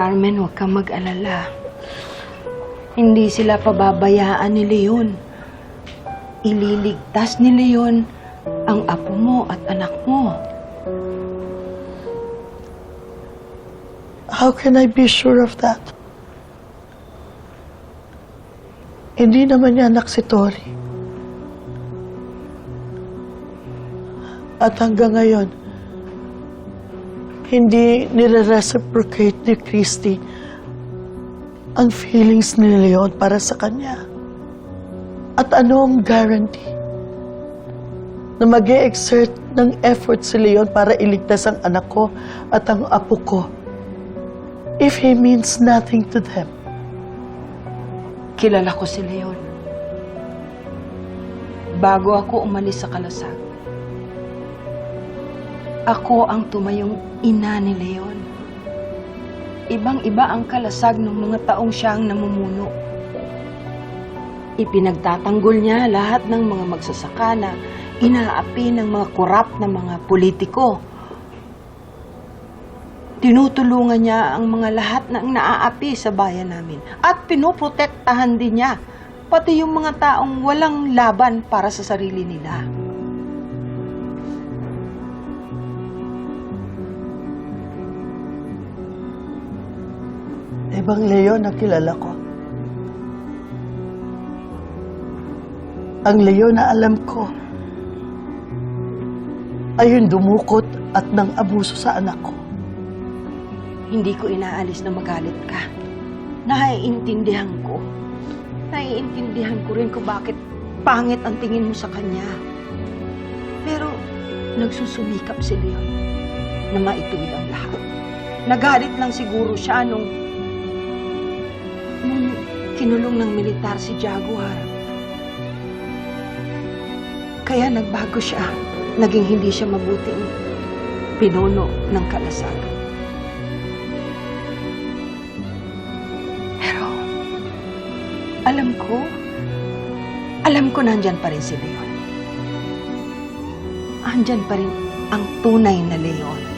Carmen, huwag kang mag-alala. Hindi sila pababayaan ni Leon. Ililigtas ni Leon ang apo mo at anak mo. How can I be sure of that? Hindi naman niya anak si Tori. At hanggang ngayon, hindi nire-reciprocate ni Christy ang feelings ni Leon para sa kanya. At ano ang guarantee na mag exert ng effort si Leon para iligtas ang anak ko at ang apo ko if he means nothing to them? Kilala ko si Leon. Bago ako umalis sa kalasag, ako ang tumayong ina ni Leon. Ibang-iba ang kalasag ng mga taong siyang namumuno. Ipinagtatanggol niya lahat ng mga magsasaka na inaapi ng mga korap na mga politiko. Tinutulungan niya ang mga lahat ng naaapi sa bayan namin. At pinoprotektahan din niya pati yung mga taong walang laban para sa sarili nila. Ibang Leon na kilala ko. Ang Leon na alam ko ay yung dumukot at nang abuso sa anak ko. Hindi ko inaalis na magalit ka. Naiintindihan ko. Naiintindihan ko rin kung bakit pangit ang tingin mo sa kanya. Pero nagsusumikap si Leon na maituwid ang lahat. Nagalit lang siguro siya nung nung kinulong ng militar si Jaguar. Kaya nagbago siya. Naging hindi siya mabuting pinuno ng kalasagan. Pero, alam ko, alam ko nandyan pa rin si Leon. Andyan pa rin ang tunay na Leon.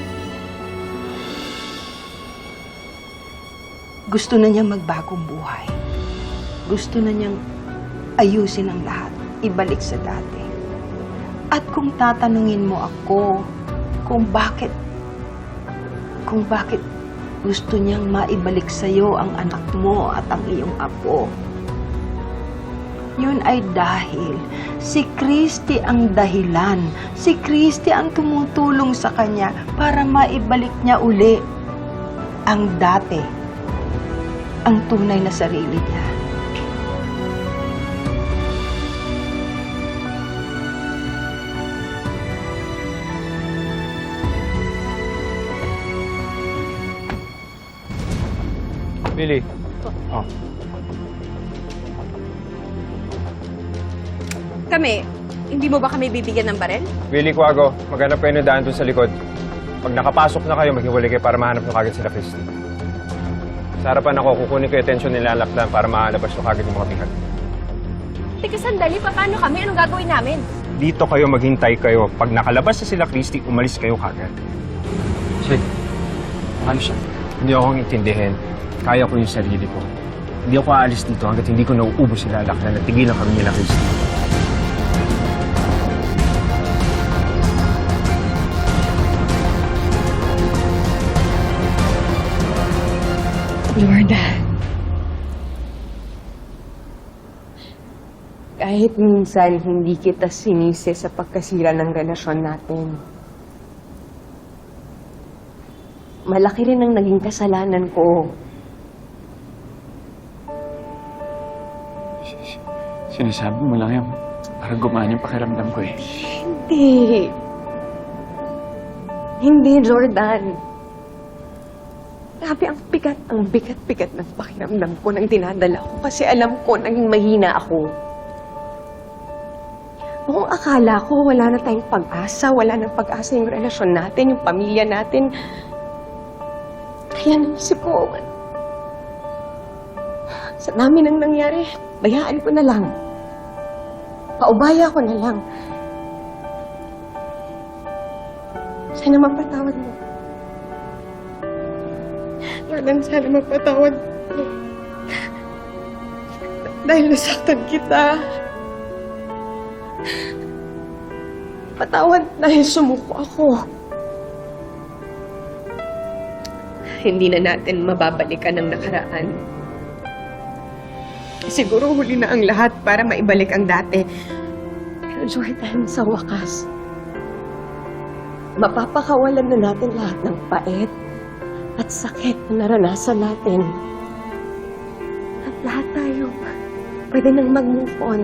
Gusto na niyang magbagong buhay. Gusto na niyang ayusin ang lahat, ibalik sa dati. At kung tatanungin mo ako kung bakit, kung bakit gusto niyang maibalik sa'yo ang anak mo at ang iyong apo, yun ay dahil si Christy ang dahilan. Si Christy ang tumutulong sa kanya para maibalik niya uli ang dati, ang tunay na sarili niya. Billy. Oh. Kami, hindi mo ba kami bibigyan ng barel? Willie Cuago, maghanap kayo ng daan dun sa likod. Pag nakapasok na kayo, maghiwalay kayo para mahanap nyo kagad sila Christy. Sa harapan ako, kukunin ko yung atensyon nila lakdan para makalabas nyo kagad yung mga bihag. Teka, sandali. Paano kami? Anong gagawin namin? Dito kayo, maghintay kayo. Pag nakalabas na sila Christy, umalis kayo kagad. Sige. Ano siya? Hindi ako intindihin. Kaya ko yung sarili ko. Hindi ako aalis dito hanggat hindi ko nauubos sila lakdan at tigilan kami nila Christy. Lorda. Kahit minsan hindi kita sinisi sa pagkasira ng relasyon natin. Malaki rin ang naging kasalanan ko. Sinasabi mo lang yan para gumaan yung pakiramdam ko eh. Hindi. Hindi, Jordan. Grabe, ang bigat, ang bigat-bigat ng pakiramdam ko nang dinadala ko kasi alam ko naging mahina ako. Noong akala ko wala na tayong pag-asa, wala na pag-asa yung relasyon natin, yung pamilya natin. Kaya naisip ko, sa namin ang nangyari, bayaan ko na lang. Paubaya ko na lang. Sana mapatawad mo. Lord, Jordan, sana mapatawad mo. Dahil nasaktan kita. Patawad dahil sumuko ako. Hindi na natin mababalikan ang nakaraan. Siguro huli na ang lahat para maibalik ang dati. Pero Jordan, sa wakas, mapapakawalan na natin lahat ng pait at sakit na naranasan natin. At lahat tayo, pwede nang mag-move on.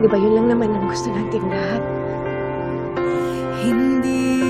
Di ba yun lang naman ang gusto natin lahat? Hindi